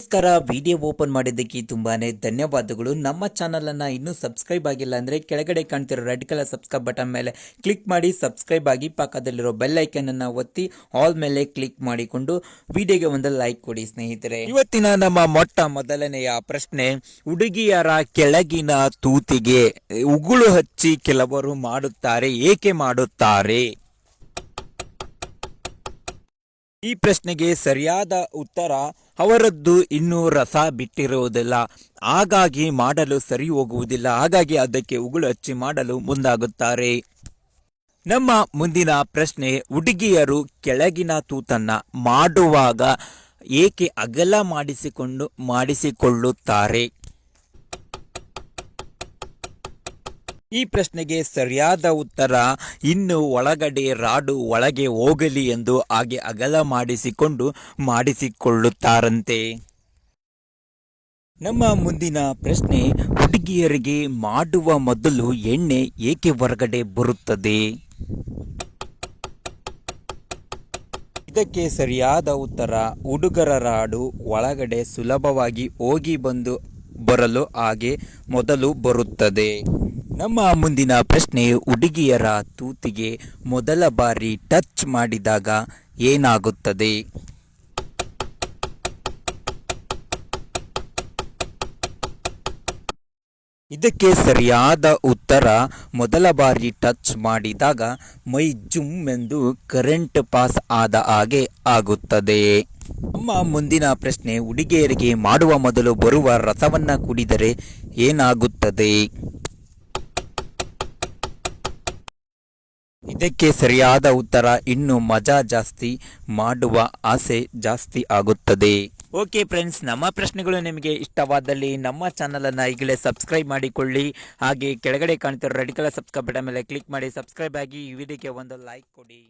ನಮಸ್ಕಾರ. Video open ಮಾಡಿದ್ದಕ್ಕೆ ತುಂಬಾನೇ ಧನ್ಯವಾದಗಳು. ನಮ್ಮ ಚಾನಲನ್ನು ಇನ್ನೂ ಸಬ್ಸ್ಕ್ರೈಬ್ ಆಗಿಲ್ಲ ಅಂದ್ರೆ ಕೆಳಗಡೆ ಕಾಣ್ತಿರೋ ರೆಡ್ ಕಲರ್ ಸಬ್ಸ್ಕ್ರೈಬ್ ಬಟನ್ ಮೇಲೆ ಕ್ಲಿಕ್ ಮಾಡಿ ಸಬ್ಸ್ಕ್ರೈಬ್ ಆಗಿ ಪಕ್ಕದಲ್ಲಿರೋ ಬೆಲ್ ಐಕನನ್ನು ಒತ್ತಿ ಆಲ್ ಮೇಲೆ ಕ್ಲಿಕ್ ಮಾಡಿಕೊಂಡು ವಿಡಿಯೋಗೆ ಒಂದು ಲೈಕ್ ಕೊಡಿ ಸ್ನೇಹಿತರೆ. ಇವತ್ತಿನ ನಮ್ಮ ಮೊಟ್ಟ ಮೊದಲನೆಯ ಪ್ರಶ್ನೆ, ಹುಡುಗಿಯರ ಕೆಳಗಿನ ತೂತಿಗೆ ಉಗುಳು ಹಚ್ಚಿ ಕೆಲವರು ಮಾಡುತ್ತಾರೆ, ಏಕೆ ಮಾಡುತ್ತಾರೆ? ಈ ಪ್ರಶ್ನೆಗೆ ಸರಿಯಾದ ಉತ್ತರ ಅವರದ್ದು ಇನ್ನೂ ರಸ ಬಿಟ್ಟಿರುವುದಿಲ್ಲ. ಹಾಗಾಗಿ ಮಾಡಲು ಸರಿ ಹೋಗುವುದಿಲ್ಲ. ಹಾಗಾಗಿ ಅದಕ್ಕೆ ಉಗುಳು ಹಚ್ಚಿ ಮಾಡಲು ಮುಂದಾಗುತ್ತಾರೆ. ನಮ್ಮ ಮುಂದಿನ ಪ್ರಶ್ನೆ, ಹುಡುಗಿಯರು ಕೆಳಗಿನ ತೂತನ್ನ ಮಾಡುವಾಗ ಏಕೆ ಅಗಲ ಮಾಡಿಸಿಕೊಂಡು, ಮಾಡಿಸಿಕೊಳ್ಳುತ್ತಾರೆ? ಈ ಪ್ರಶ್ನೆಗೆ ಸರಿಯಾದ ಉತ್ತರ ಇನ್ನು ಒಳಗಡೆ ರಾಡು ಒಳಗೆ ಹೋಗಲಿ ಎಂದು ಹಾಗೆ ಅಗಲ ಮಾಡಿಸಿಕೊಂಡು ಮಾಡಿಸಿಕೊಳ್ಳುತ್ತಾರಂತೆ. ನಮ್ಮ ಮುಂದಿನ ಪ್ರಶ್ನೆ, ಹುಡುಗಿಯರಿಗೆ ಮಾಡುವ ಮೊದಲು ಎಣ್ಣೆ ಏಕೆ ಹೊರಗಡೆ ಬರುತ್ತದೆ? ಇದಕ್ಕೆ ಸರಿಯಾದ ಉತ್ತರ, ಹುಡುಗರ ರಾಡು ಒಳಗಡೆ ಸುಲಭವಾಗಿ ಹೋಗಿ ಬಂದು, ಬರಲು ಹಾಗೆ ಮೊದಲು ಬರುತ್ತದೆ. ನಮ್ಮ ಮುಂದಿನ ಪ್ರಶ್ನೆ ಹುಡುಗಿಯರ ತೂತಿಗೆ ಮೊದಲ ಬಾರಿ ಟಚ್ ಮಾಡಿದಾಗ ಏನಾಗುತ್ತದೆ? ಇದಕ್ಕೆ ಸರಿಯಾದ ಉತ್ತರ, ಮೊದಲ ಬಾರಿ ಟಚ್ ಮಾಡಿದಾಗ ಮೈ ಜುಮ್ ಎಂದು ಕರೆಂಟ್ ಪಾಸ್ ಆದ ಹಾಗೆ ಆಗುತ್ತದೆ. ನಮ್ಮ ಮುಂದಿನ ಪ್ರಶ್ನೆ, ಹುಡುಗಿಯರಿಗೆ ಮಾಡುವ ಮೊದಲು ಬರುವ ರಸವನ್ನು ಕುಡಿದರೆ ಏನಾಗುತ್ತದೆ? ಇದಕ್ಕೆ ಸರಿಯಾದ ಉತ್ತರ ಇನ್ನು ಮಜಾ ಜಾಸ್ತಿ ಮಾಡುವ ಆಸೆ ಜಾಸ್ತಿ ಆಗುತ್ತದೆ. ಓಕೆ ಫ್ರೆಂಡ್ಸ್, ನಮ್ಮ ಪ್ರಶ್ನೆಗಳು ನಿಮಗೆ ಇಷ್ಟವಾದಲ್ಲಿ ನಮ್ಮ ಚಾನಲನ್ನು ಈಗಲೇ ಸಬ್ಸ್ಕ್ರೈಬ್ ಮಾಡಿಕೊಳ್ಳಿ. ಹಾಗೆ ಕೆಳಗಡೆ ಕಾಣ್ತಿರೋ ರೆಡ್ ಕಲರ್ ಸಬ್ಸ್ಕ್ರೈಬ್ ಬಟನ್ ಮೇಲೆ ಕ್ಲಿಕ್ ಮಾಡಿ, ಸಬ್ಸ್ಕ್ರೈಬ್ ಆಗಿ ಈ ವಿಡಿಯೋಗೆ ಒಂದು ಲೈಕ್ ಕೊಡಿ.